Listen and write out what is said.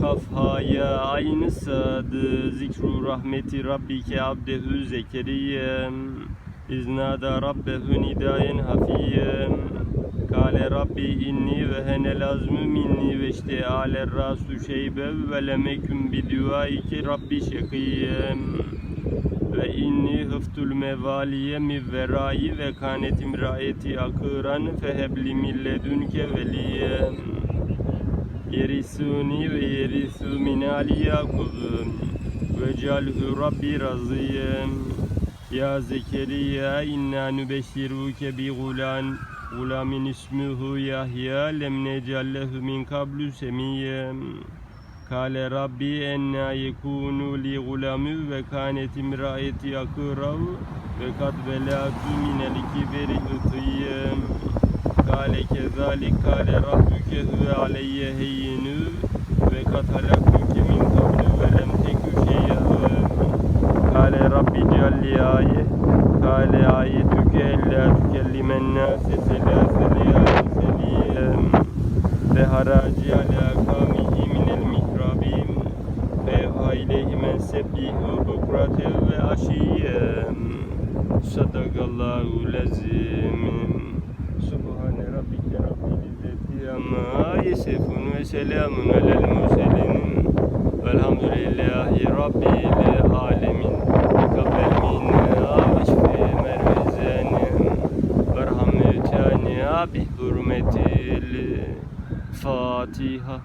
kafhaya aynı sadı. Zikru rahmeti rabbike abdehü zekeriye iznada rabbehu nidayen hafiye kale rabbi inni ve henel azmü minni ve işte aler rasu şeybe ve lemeküm biduaike rabbi şekiyem. Ve inni hıftul mevaliye mi verayi ve kanet imraeti akıran fehebli milledünke veliyem yerisuni ve yerisu min ali yakubun ve calhu rabbi raziyem ya Zekeriya inna nübeşşiruke bi gulan. Gulamin ismuhu Yahya lem necallehu min kablu semiyem. Kale Rabbi enna yekunu li gulamü ve kanet imraeti akırav ve kad velatu minel kiberi ıtıyem Kale kezalik kale rabbuke huve aleyye heyyinü ve kad halaktuke min kablu ve lem tekü şeyyâ Kale Rabbi cealli ayet Kale ayetüke ella tükellimen nâse selâse leyâli seliyem ve haraci ala kâmihi minel mihrabim ve evha ileyhimen sebbihu bukratev ve aşiyem. Sadakallahu lezim yesifun ve selamun alel murselin velhamdülillahi rabbil alemin. Tekabbel minna ve şfi mervezenim. Verham mevtani bi hürmetil Fatiha